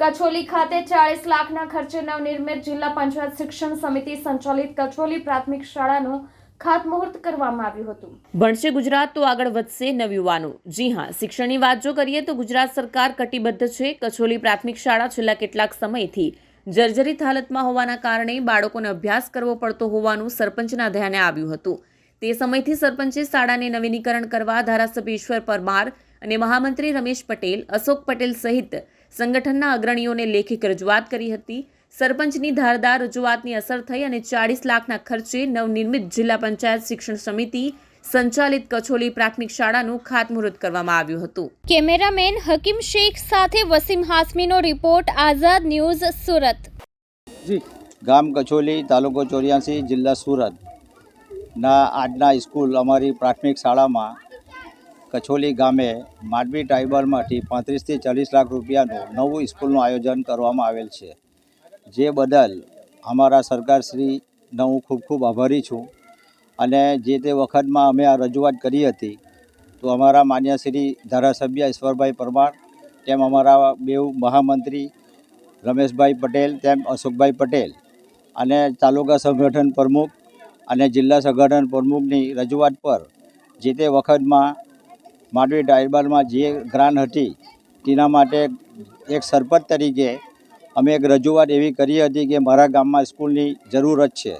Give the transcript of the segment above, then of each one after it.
કચોલી ખાતે ચાળીસ લાખના ખર્ચે નવનિર્મિત જિલ્લા પંચાયત શિક્ષણ સમિતિ સંચાલિત કચોલી પ્રાથમિક શાળાનું ખાતમુહૂર્ત કરવામાં આવ્યું હતું. ભણશે ગુજરાત તો આગળ વધશે નવયુવાનો જી હા, શિક્ષણની વાત જો કરીએ તો ગુજરાત સરકાર કટિબદ્ધ છે. કચોલી પ્રાથમિક શાળા છેલ્લા કેટલાક સમયથી જર્જરિત હાલતમાં હોવાના કારણે બાળકોને અભ્યાસ કરવો પડતો હોવાનું સરપંચના ધ્યાને આવ્યું હતું. તે સમયથી સરપંચે શાળાને નવીનીકરણ કરવા ધારાસભ્ય ઈશ્વર પરમાર અને મહામંત્રી રમેશ પટેલ, અશોક પટેલ સહિત સંગઠનના અગ્રણીઓને લેખિત રજૂઆત કરી હતી. સરપંચની ધારદાર રજૂઆતની અસર થઈ અને ચાળીસ લાખના ખર્ચે નવનિર્મિત જિલ્લા પંચાયત શિક્ષણ સમિતિ સંચાલિત કચોલી પ્રાથમિક શાળાનું ખાતમુહૂર્ત કરવામાં આવ્યું હતું. કેમેરામેન હકીમ શેખ સાથે વસીમ હાસમીનો રિપોર્ટ આઝાદ ન્યૂઝ સુરત. જી. ગામ કચોલી તાલુકો ચોર્યાસી જિલ્લા સુરત. ના આજના સ્કૂલ અમારી પ્રાથમિક શાળામાં કચોલી ગામે માંડવી ટ્રાઇબલમાંથી પાંત્રીસથી ચાલીસ લાખ રૂપિયાનું નવું સ્કૂલનું આયોજન કરવામાં આવેલ છે. જે બદલ અમારા સરકારશ્રીનો હું ખૂબ ખૂબ આભારી છું અને જે તે વખતમાં અમે આ રજૂઆત કરી હતી, તો અમારા માન્ય શ્રી ધારાસભ્ય ઈશ્વરભાઈ પરમાર, તેમ અમારા બેઉ મહામંત્રી રમેશભાઈ પટેલ, તેમ અશોકભાઈ પટેલ અને તાલુકા સંગઠન પ્રમુખ અને જિલ્લા સંગઠન પ્રમુખની રજૂઆત પર જે તે વખતમાં માંડવી ડાયરબારમાં જે ગ્રાન્ટ હતી, તેના માટે એક સરપંચ તરીકે અમે એક રજૂઆત એવી કરી હતી કે મારા ગામમાં સ્કૂલની જરૂરત છે.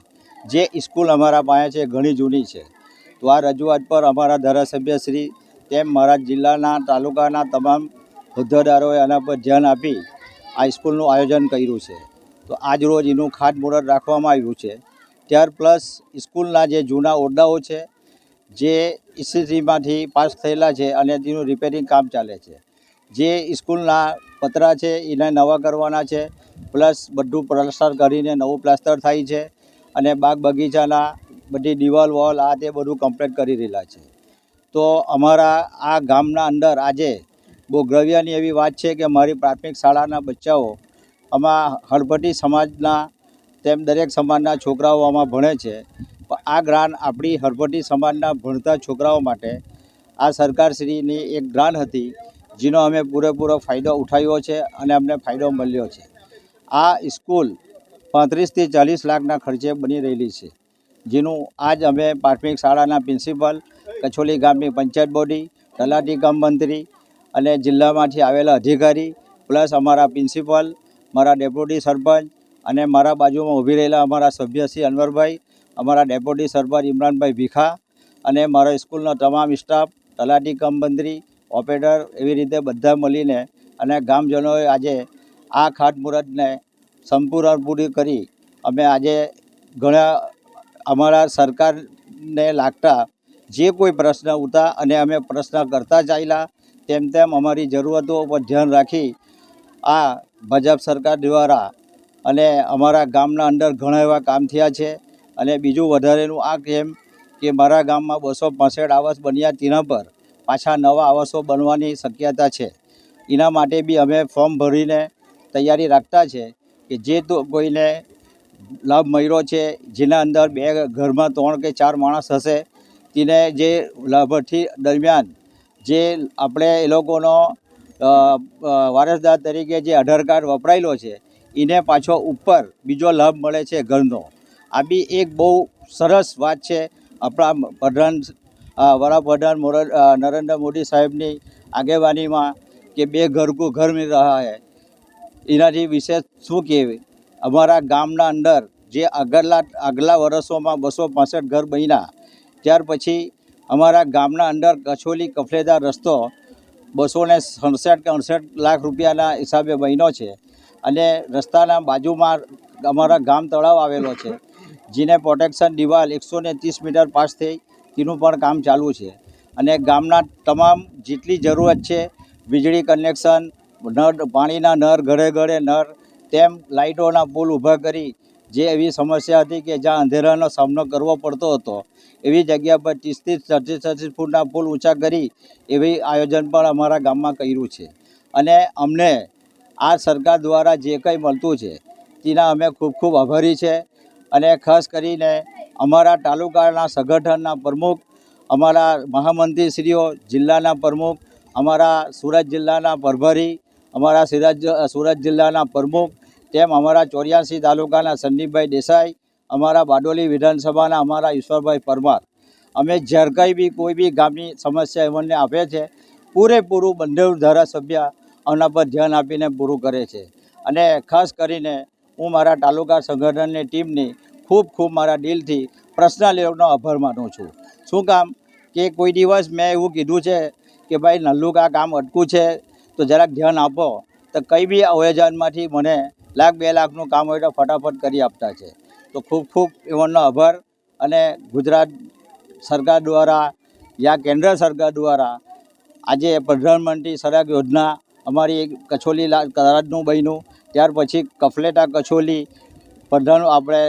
જે સ્કૂલ અમારા પાસે છે ઘણી જૂની છે. તો આ રજૂઆત પર અમારા ધારાસભ્યશ્રી તેમ મારા જિલ્લાના તાલુકાના તમામ હોદ્દેદારોએ આના પર ધ્યાન આપી આ સ્કૂલનું આયોજન કર્યું છે. તો આજ રોજ એનું ખાતમુહૂર્ત રાખવામાં આવ્યું છે. ત્યાર પ્લસ સ્કૂલના જે જૂના ઓરડાઓ છે, જે ઇસીસીમાંથી પાસ થયેલા છે અને તેનું રિપેરિંગ કામ ચાલે છે. જે સ્કૂલના પતરા છે, એને નવા કરવાના છે, પ્લસ બધું પ્લાસ્ટર કરીને નવું પ્લાસ્ટર થાય છે અને બાગ બગીચાના બધી દિવાલ વોલ આ તે બધું કમ્પ્લીટ કરી રહેલા છે. તો અમારા આ ગામના અંદર આજે બહુ ગ્રવ્યની એવી વાત છે કે મારી પ્રાથમિક શાળાના બચ્ચાઓ આમાં હળપતિ સમાજના તેમ દરેક સમાજના છોકરાઓ આમાં ભણે છે. આ ગ્રાન્ટ આપણી હરભટી સમાજના ભણતા છોકરાઓ માટે આ સરકારશ્રીની એક ગ્રાન્ટ હતી, જેનો અમે પૂરેપૂરો ફાયદો ઉઠાવ્યો છે અને અમને ફાયદો મળ્યો છે. આ સ્કૂલ પાંત્રીસથી ચાલીસ લાખના ખર્ચે બની રહેલી છે, જેનું આજ અમે પ્રાથમિક શાળાના પ્રિન્સિપલ કચોલી ગામની પંચાયત બોડી, તલાટી ગામ મંત્રી અને જિલ્લામાંથી આવેલા અધિકારી, પ્લસ અમારા પ્રિન્સિપલ, મારા ડેપ્યુટી સરપંચ અને મારા બાજુમાં ઊભી રહેલા અમારા સભ્ય શ્રી અનવરભાઈ અમારા ડેપ્યુટી સરપંચ ઇમરાનભાઈ ભીખા અને મારા સ્કૂલનો તમામ સ્ટાફ, તલાટી કમબંદરી ઓપરેટર એવી રીતે બધા મળીને અને ગામજનોએ આજે આ ખાટમુહૂર્તને સંપૂર્ણ પૂરી કરી. અમે આજે ઘણા અમારા સરકારને લાગતા જે કોઈ પ્રશ્ન ઉતા અને અમે પ્રશ્ન કરતા ચાલ્યા તેમ તેમ અમારી જરૂરતો પર ધ્યાન રાખી આ ભાજપ સરકાર દ્વારા અને અમારા ગામના અંદર ઘણા એવા કામ થયા છે. અને બીજું વધારેનું આ કેમ કે મારા ગામમાં બસો પાસઠ આવાસ બન્યા તેના પર પાછા નવા આવાસો બનવાની શક્યતા છે. એના માટે બી અમે ફોર્મ ભરીને તૈયારી રાખતા છે કે જે તો કોઈને લાભ મળ્યો છે, જેના અંદર બે ઘરમાં ત્રણ કે ચાર માણસ હશે, તેને જે લાભાર્થી દરમિયાન જે આપણે એ લોકોનો વારસદાર તરીકે જે આધાર કાર્ડ વપરાયેલો છે, એને પાછો ઉપર બીજો લાભ મળે છે ઘરનો. આ બી એક બહુ સરસ વાત છે. આપણા પ્રધાન વડાપ્રધાન નરેન્દ્ર મોદી સાહેબની આગેવાનીમાં કે બે ઘર કો ઘર મિલ રહા હૈ. એનાથી વિશે શું કહેવી? અમારા ગામના અંદર જે આગળના આગલા વર્ષોમાં બસો પાસઠ ઘર બન્યા, ત્યાર પછી અમારા ગામના અંદર કછોલી કફલેદાર રસ્તો બસો ને સડસઠ કે અડસઠ લાખ રૂપિયાના હિસાબે બન્યો છે. અને રસ્તાના બાજુમાં અમારા ગામ તળાવ આવેલો છે. જેને પ્રોટેક્શન દિવાલ એકસો ને ત્રીસ મીટર પાસ થઈ તેનું પણ કામ ચાલુ છે. અને ગામના તમામ જેટલી જરૂરત છે, વીજળી કનેક્શન નળ, પાણીના નળ ઘરે ઘરે નળ, તેમ લાઇટોના પુલ ઊભા કરી, જે એવી સમસ્યા હતી કે જ્યાં અંધેરાનો સામનો કરવો પડતો હતો. એવી જગ્યા પર ત્રીસથી છત્રીસ છત્રીસ ફૂટના પુલ ઊંચા કરી એવી આયોજન પણ અમારા ગામમાં કર્યું છે. અને અમને આ સરકાર દ્વારા જે કંઈ મળતું છે, તેના અમે ખૂબ ખૂબ આભારી છે. અને ખાસ કરીને અમારા તાલુકાના સંગઠનના પ્રમુખ, અમારા મહામંત્રીશ્રીઓ, જિલ્લાના પ્રમુખ, અમારા સુરત જિલ્લાના પ્રભારી, અમારા સિરાજ, સુરત જિલ્લાના પ્રમુખ, તેમ અમારા ચોર્યાસી તાલુકાના સંદીપભાઈ દેસાઈ, અમારા બારડોલી વિધાનસભાના અમારા ઈશ્વરભાઈ પરમાર. અમે જ્યારે કંઈ બી, કોઈ બી ગામની સમસ્યા એમને આપે છે, પૂરેપૂરું બંને ધારાસભ્ય આના પર ધ્યાન આપીને પૂરું કરે છે. અને ખાસ કરીને હું મારા તાલુકા સંગઠનની ટીમની ખૂબ ખૂબ મારા દિલથી પર્સનલ યોગનો આભાર માનું છું. શું કામ? કે કોઈ દિવસ મેં એવું કીધું છે કે ભાઈ, નલ્લુક આ કામ અટકું છે, તો જરાક ધ્યાન આપો. તો કંઈ બી આયોજનમાંથી મને લાખ બે લાખનું કામ હોય તો ફટાફટ કરી આપતા છે. તો ખૂબ ખૂબ એમનો આભાર. અને ગુજરાત સરકાર દ્વારા યા કેન્દ્ર સરકાર દ્વારા આજે પ્રધાનમંત્રી સડક યોજના અમારી એક કચોલી કરાજનું બન્યું. ત્યાર પછી કફલેટા કચોલી બધાનું આપણે